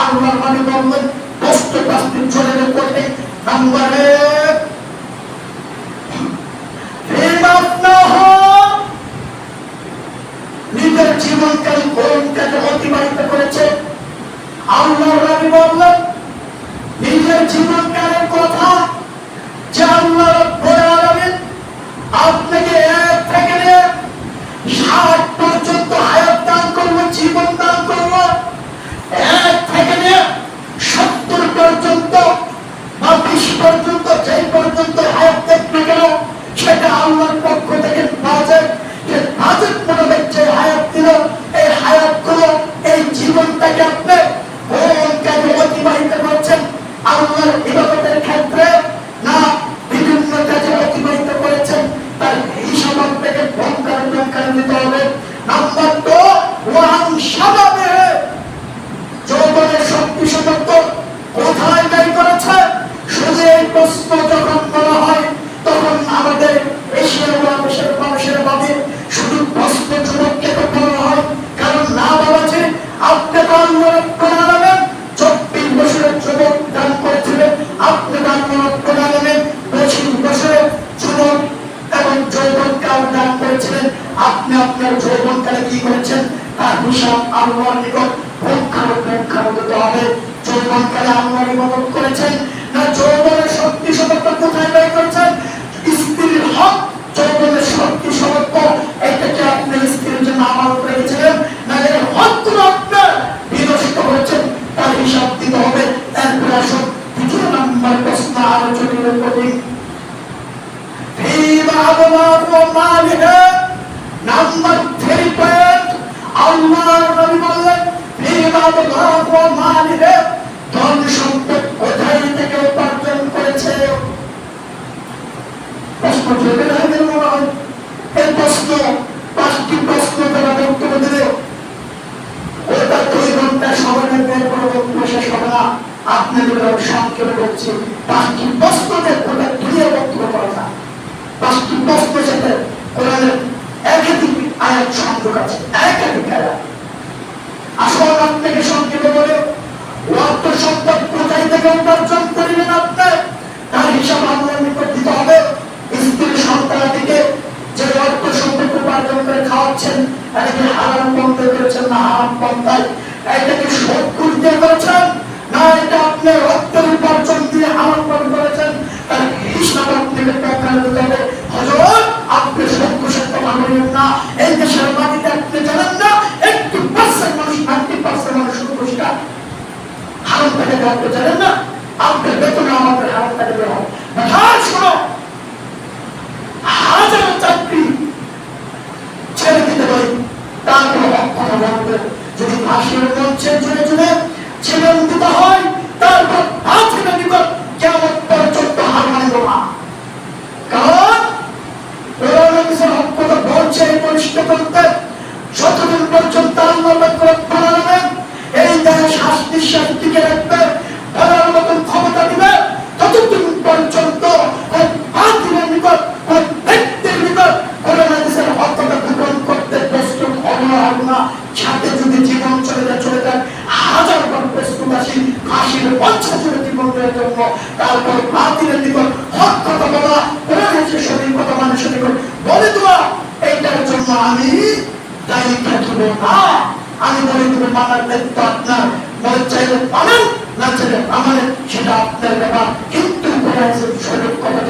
আল্লাহর মানে বললে, কষ্ট কষ্ট চলে করবে নাম্বার। এক নিজের জীবনকাল গরমটাকে অতিবাহিত করেছে। আল্লাহর নবী বললেন নিজের জীবনকালের কথা, যে আল্লাহ আপনাকে সুযোগ আছে যে অর্থ সম্পদ করে খাওয়াচ্ছেন, এটাকে হারাম পন্থায় করেছেন না হারাম পন্থায়। এটাকে সব দিয়ে করেছেন। না, এটা আপনার রক্তের উপার্জন দিয়ে হারাম আশীর্বাদ করছেন জুড়ে জুড়ে ছেলে উদ্যুত হয় নাচের আমার সেটা আপনার ব্যাপার। কিন্তু শরীর কথা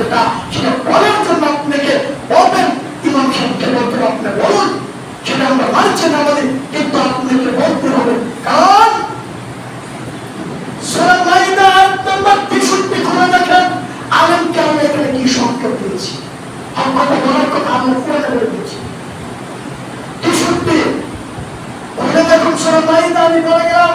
সেটা বলার জন্য আপনাকে বলবেন। ইমাম সাহেবকে বলতে আপনি বলুন। সেটা আমরা মানছি না আমাদের, কিন্তু আপনাকে বলতে হবে। কারণ আলমকে এখানে কি সংকেত দিয়েছি? আমার বলার কথা আমরা কোরআনে বলে দিয়েছি। তেষট্টি ওখানে দেখুন সোনা মাইদা, আমি বলে গেলাম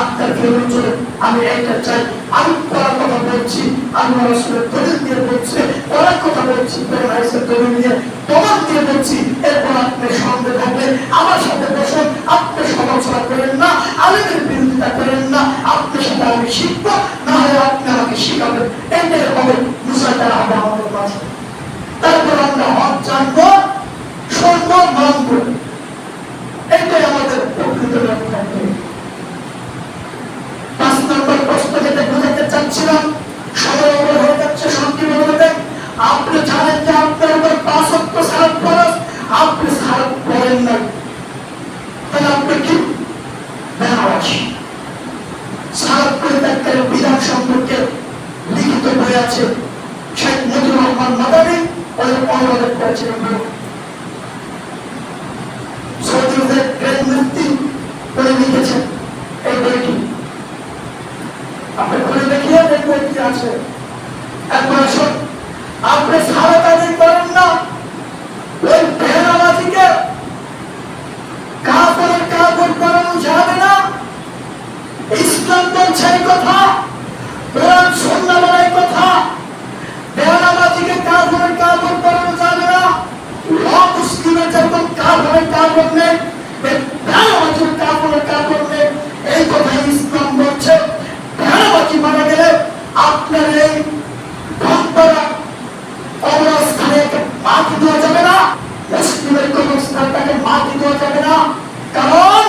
আপনার ফেরত আমি এইটা চাই। আমি পড়ার কথা বলছি আমি রসুলের দলিল দিয়ে বলছি পড়ার কথা বলছি হাদিসের দলিল দিয়ে প্রমাণ দিয়ে বলছি, এরপর আপনি সন্দেহ থাকলে, আমার সাথে বসুন, আপনি সমালোচনা করেন না, আলিমের বিরোধিতা করেন না, আপনার সাথে আমি শিখব, না হয় আপনি আমাকে শিখাবেন। এটাই হবে মুসাইদার হবে বই আছে। শেখ মুজিবুর রহমান মাদানী ওই অনুবাদ করেছিলেন সৌদিদের গ্রেট মুফতি করে লিখেছেন এই বইটি। আপনি খুলে দেখিয়ে দেখবেন কি আছে। একবার আসুন আপনি সারা কাজে করেন না। ওই ভেড়াবাজিকে কাপড়ের কাপড় করানো যাবে না। ইসলাম বলছে কথা। কোরআন সন্ধ্যা বেলায় কথা বেড়াবাজিকে কাপড়ের কাপড় করানো যাবে না মুসলিমের যেরকম কাপড়ের কাপড় নেই বেড়াবাজির কাপড়ের কাপড় নেই এই কথা ইসলাম বলছে ভেড়াবাজি মারা গেলে আপনার এই ভক্তরা অবস্থানে মাটি দেওয়া যাবে না, মুসলিমের কোন স্থান তাকে মাটি দেওয়া যাবে না। কারণ,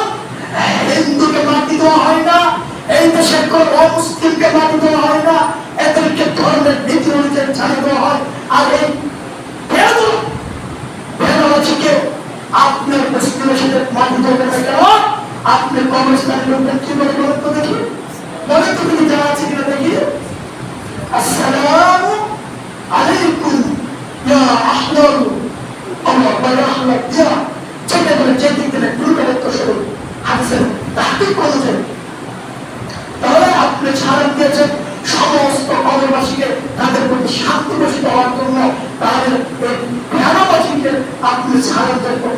হিন্দুকে মাটি দেওয়া হয় না, এই দেশের কোন অমুসলিমকে মাটি দেওয়া হয় না, এদেরকে ধর্মের নীতি অনুযায়ী ছাড়িয়ে দেওয়া হয়। আর এই সাথে মাটি যাবে কেন আপনি কবরস্থানের লোকদের কি বলে বলেন তো দেখি বলেন তো তুমি জানা আছে কিনা দেখি আসসালামু আলাইকুম। ইয়া আহলাল আল্লাহ বড় আহলাল দিয়া যেটা বলে দিক থেকে দুর্বল তো শুরু হাদিসের তাহকিক অনুযায়ী তাহলে আপনি ছাড়া দিয়েছেন সমস্ত কবরবাসীকে তাদের প্রতি শান্তি বসিত হওয়ার জন্য। তাদের ভেড়াবাসীকে আপনি ছাড়া দেবেন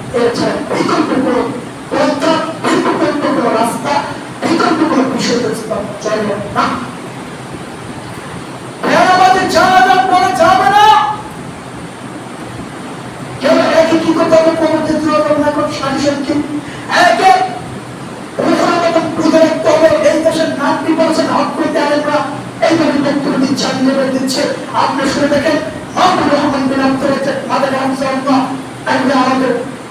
এছাড়া বিকল্প কোনো পন্থা বিকল্প কোনো রাস্তা বিকল্প কোনো বিষয় চলে না। ভেড়াবাদে জানাজার পরে যাবে না। কেউ একে কি করতে হবে? প্রবর্তিত না। কোন সাজেশন কি একে আপনি শুনে দেখেন মাহবুব রহমান বিন আব্দুল মাদার হামজা আল্লাহ আমাদের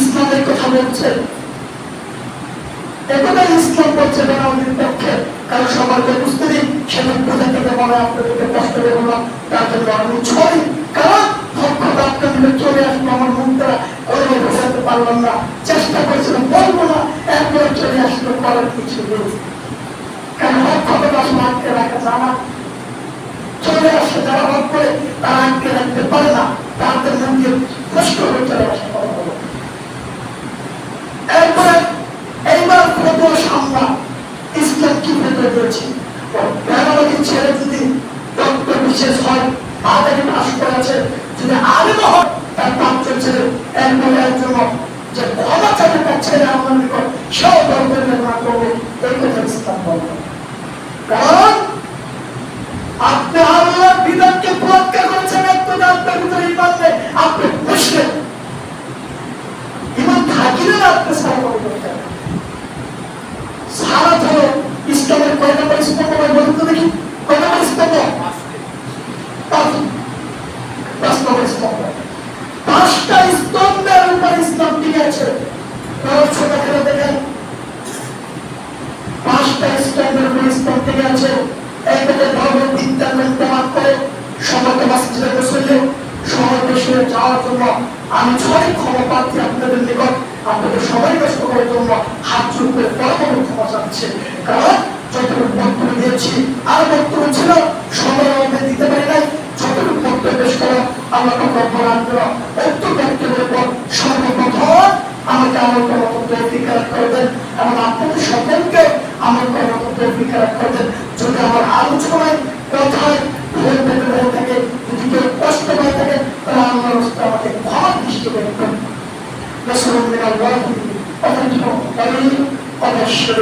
ইসলামের কথা বলছে। একথা ইসলাম বলছে বেনাউদ্দিন পক্ষে। কারণ সবার যে উপস্থিতি সেটা বোঝা থেকে মনে আপনাদেরকে কষ্ট দেব না, তার জন্য আমি ছড়ি কারণ আপনাদের চলে আমার করে বোঝাতে পারলাম না। চেষ্টা করেছিলাম, বলব না, একবার চলে কিছু নেই। কারণ আটকে রাখা, জানা? চলে আসে, যারা তারা আটকে রাখতে পারে না। তাদের মুখে কষ্ট হয়ে চলে আসে এরপরে এইবার কত সামনা ইসলাম কি ভেতরে রয়েছে বেড়াবাড়ি ছেড়ে যদি ডক্টর বিশেষ হয় তাদের পাশ করেছে যদি আলিম হয় তার পাঁচজন ছেলে একবার একজন যে ক্ষমা চাবে তার ছেলে আমার নিকট সেও ধর্মের নির্মাণ করবে এই কথা ইসলাম বলবে কারণ আপনি আল্লাহর বিধানকে প্রজ্ঞা করেছেন, একটু আপনার ভিতরে ইমান আপনি মুসলিম ইমান থাকে থাকিলে আপনি সারা করতে সারা হলো ইসলামের কয় নম্বর স্তম্ভ ভাই বলুন তো দেখি। কয় নম্বর স্তম্ভ পাঁচ পাঁচ নম্বর স্তম্ভ পাঁচটা স্তম্ভের উপর ইসলাম টিকে আছে। দেখেন আপনাদের সবাই ব্যস্ত করার জন্য হাত জোর করে ক্ষমা চাচ্ছে কারণ যতটুকু বক্তব্য দিয়েছি, আর বক্তব্য ছিল সময়ের মধ্যে দিতে পারি নাই। যতটুকু বক্তব্য পেশ করো আল্লাহ রব্বুল আলামিন উক্ত বক্তব্যের পর সর্বপ্রথম আমাকে আমল করার মতো তৌফিক রাখ করে দেন এবং আপনাদের সকলকে আমল করার মতো তৌফিক রাখ করে দেন যদি আমার আলোচনায় কথায় ভুল পেতে থাকে, যদি কেউ কষ্ট হয়ে থাকে, তাহলে আল্লাহ রাস্তা আমাকে ক্ষমা দৃষ্টি করবেন رسول من الله ومن أبشر